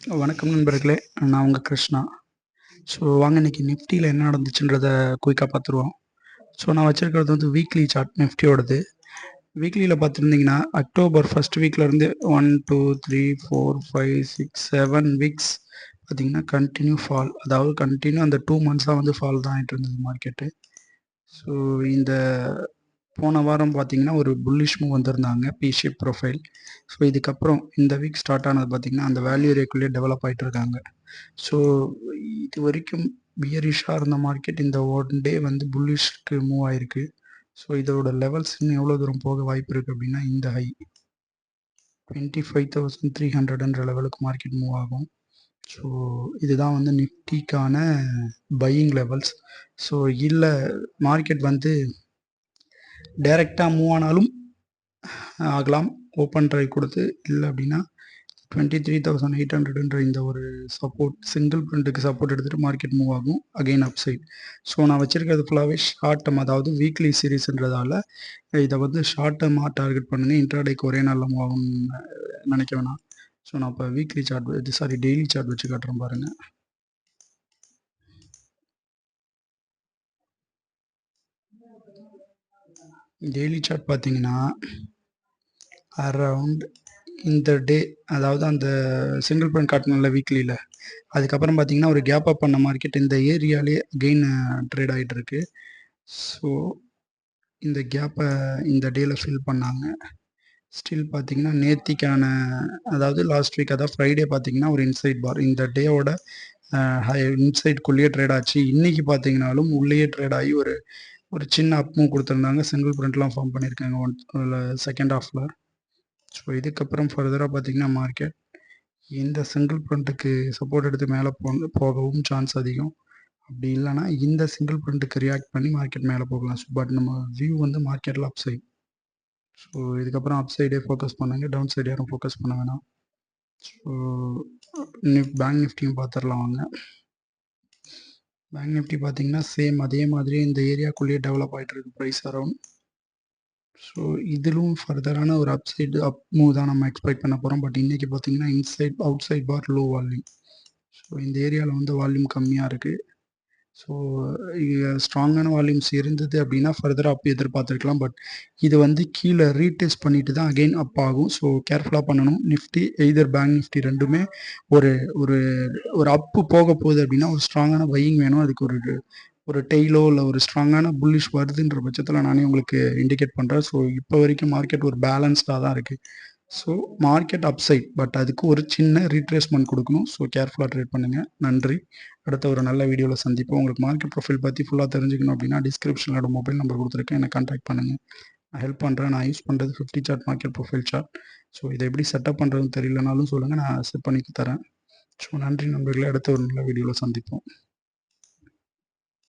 வணக்கம் நண்பர்களே. நான் உங்கள் கிருஷ்ணா. ஸோ வாங்க இன்னைக்கு நிஃப்டியில் என்ன நடந்துச்சுன்றத குயிக்காக பார்த்துருவோம் ஸோ நான் வச்சுருக்கிறது வந்து வீக்லி சார்ட் நிஃப்டியோடது வீக்லியில் பார்த்துருந்தீங்கன்னா October first வீக்லேருந்து one two three four five six seven weeks பார்த்தீங்கன்னா கண்டினியூ ஃபால் அதாவது கண்டினியூ அந்த டூ மந்த்ஸாக வந்து ஃபால் தான் ஆகிட்டு இருந்தது மார்க்கெட்டு ஸோ இந்த போன வாரம் பார்த்தீங்கன்னா ஒரு புல்லிஷ் மூவ் வந்திருந்தாங்க பிஷிப் ப்ரொஃபைல் ஸோ இதுக்கப்புறம் இந்த வீக் ஸ்டார்ட் ஆனது பார்த்தீங்கன்னா அந்த வேல்யூ ரேக்குள்ளேயே டெவலப் ஆகிட்டு இருக்காங்க. ஸோ இது வரைக்கும் பியரிஷாக இருந்த மார்க்கெட் இந்த ஒன் டே வந்து புல்லிஷ்க்கு மூவ் ஆயிருக்கு. ஸோ இதோட லெவல்ஸ் இன்னும் எவ்வளோ தூரம் போக வாய்ப்பு இருக்குது அப்படின்னா இந்த high twenty five thousand three ஹண்ட்ரட்ன்ற லெவலுக்கு மார்க்கெட் மூவ் ஆகும். ஸோ இதுதான் வந்து நிஃப்டிக்கான பையிங் லெவல்ஸ் ஸோ இல்லை மார்க்கெட் வந்து டைரெக்டாக மூவ் ஆனாலும் ஆகலாம். ஓப்பன் ட்ரை கொடுத்து இல்லை அப்படின்னா டுவெண்ட்டி த்ரீ தௌசண்ட் எயிட் ஹண்ட்ரட்ன்ற இந்த ஒரு சப்போர்ட் சிங்கிள் பிரிண்ட்டுக்கு சப்போர்ட் எடுத்துகிட்டு மார்க்கெட் மூவ் ஆகும். அகெயின் அப் சைட் ஸோ நான் வச்சுருக்கிறது ஃபுல்லாகவே ஷார்ட் டேம் அதாவது வீக்லி சீரீஸ்ன்றதால இதை வந்து ஷார்ட் டேர்மாக டார்கெட் பண்ணுங்க. இன்ட்ராடேக்கு ஒரே நாளில் மூவ் ஆகும்னு நினைக்க வேணாம். ஸோ நான் இப்போ வீக்லி சார்ட் இது சாரி டெய்லி சார்ட் வச்சு காட்டுறேன் பாருங்கள் டெய்லி சார்ட் பார்த்தீங்கன்னா அரவுண்ட் இந்த டே அதாவது அந்த சிங்கிள் பாயிண்ட் காட்டணும்ல வீக்லியில் அதுக்கப்புறம் பார்த்தீங்கன்னா ஒரு கேப் அப் பண்ண மார்க்கெட் இந்த ஏரியாலே கெயின் ட்ரேட் ஆகிட்டு இருக்கு ஸோ இந்த கேப்பை இந்த டேயில் ஃபில் பண்ணாங்க. ஸ்டில் பார்த்தீங்கன்னா நேத்திக்கான அதாவது லாஸ்ட் வீக் அதாவது ஃப்ரைடே பார்த்தீங்கன்னா ஒரு இன்சைட் பார் இந்த டேவோட ஹை இன்சைட்குள்ளேயே ட்ரேட் ஆச்சு. இன்னைக்கு பார்த்தீங்கனாலும் உள்ளேயே ட்ரேட் ஆகி ஒரு ஒரு சின்ன அப்பும் கொடுத்துருந்தாங்க. சிங்கிள் பிரிண்ட்லாம் ஃபார்ம் பண்ணியிருக்காங்க ஒன் செகண்ட் ஹாஃபில் ஸோ இதுக்கப்புறம் ஃபர்தராக பார்த்தீங்கன்னா மார்க்கெட் இந்த சிங்கிள் பிரிண்ட்டுக்கு சப்போர்ட் எடுத்து மேலே போ போகவும் சான்ஸ் அதிகம். அப்படி இல்லைன்னா இந்த சிங்கிள் பிரிண்ட்டுக்கு ரியாக்ட் பண்ணி மார்க்கெட் மேலே போகலாம். ஸோ பட் நம்ம வியூ வந்து மார்க்கெட்டில் அப் சைட் ஸோ இதுக்கப்புறம் அப் சைடே ஃபோக்கஸ் பண்ணுங்க. டவுன் சைடு யாரும் ஃபோக்கஸ் பண்ண வேணாம். ஸோ நிஃப் பேங்க் நிஃப்டியும் பார்த்துடலாம் வாங்க. பேங்க் நிஃப்டி பார்த்தீங்கன்னா சேம் அதே மாதிரி இந்த ஏரியாக்குள்ளேயே டெவலப் ஆகிட்டு இருக்கு ப்ரைஸ் அரௌண்ட் ஸோ இதிலும் ஃபர்தரான ஒரு அப் சைடு அப் மூவ் தான் நம்ம எக்ஸ்பெக்ட் பண்ண போகிறோம் பட் இன்றைக்கி பார்த்தீங்கன்னா inside outside bar low volume so இந்த ஏரியாவில் வந்து வால்யூம் கம்மியாக இருக்குது ஸோ ஸ்ட்ராங்கான வால்யூம்ஸ் இருந்தது அப்படின்னா ஃபர்தராக அப் எதிர்பார்த்துருக்கலாம். பட் இது வந்து கீழே ரீடெஸ்ட் பண்ணிட்டு தான் அகெயின் அப் ஆகும். ஸோ கேர்ஃபுல்லாக பண்ணணும். நிஃப்டி எய்தர் பேங்க் நிஃப்டி ரெண்டுமே ஒரு ஒரு ஒரு அப்பு போக போகுது அப்படின்னா ஒரு ஸ்ட்ராங்கான பையிங் வேணும். அதுக்கு ஒரு ஒரு டெய்லோ இல்லை ஒரு ஸ்ட்ராங்கான புல்லிஷ் வருதுன்ற பட்சத்தில் நானே உங்களுக்கு இண்டிகேட் பண்ணுறேன் ஸோ இப்போ வரைக்கும் மார்க்கெட் ஒரு பேலன்ஸ்டாக தான் இருக்குது ஸோ மார்க்கெட் அப்சைட் பட் அதுக்கு ஒரு சின்ன ரீட்ரேஸ்மெண்ட் கொடுக்கணும். ஸோ கேர்ஃபுல்லாக ட்ரேட் பண்ணுங்கள் நன்றி. அடுத்த ஒரு நல்ல வீடியோவில் சந்திப்போம். உங்களுக்கு மார்க்கெட் ப்ரொஃபைல் பற்றி ஃபுல்லாக தெரிஞ்சுக்கணும் அப்படின்னா டிஸ்கிரிப்ஷனில் மொபைல் நம்பர் கொடுத்துருக்கேன். என்னை கான்டாக்ட் பண்ணுங்கள் நான் ஹெல்ப் பண்ணுறேன் நான் யூஸ் பண்ணுறது fifty chart market profile chart so இதை எப்படி செட்டப் பண்ணுறதுன்னு தெரியலனாலும் சொல்லுங்கள் நான் செட் பண்ணி தரேன். ஸோ நன்றி நண்பர்களே. அடுத்த ஒரு நல்ல வீடியோவில் சந்திப்போம்.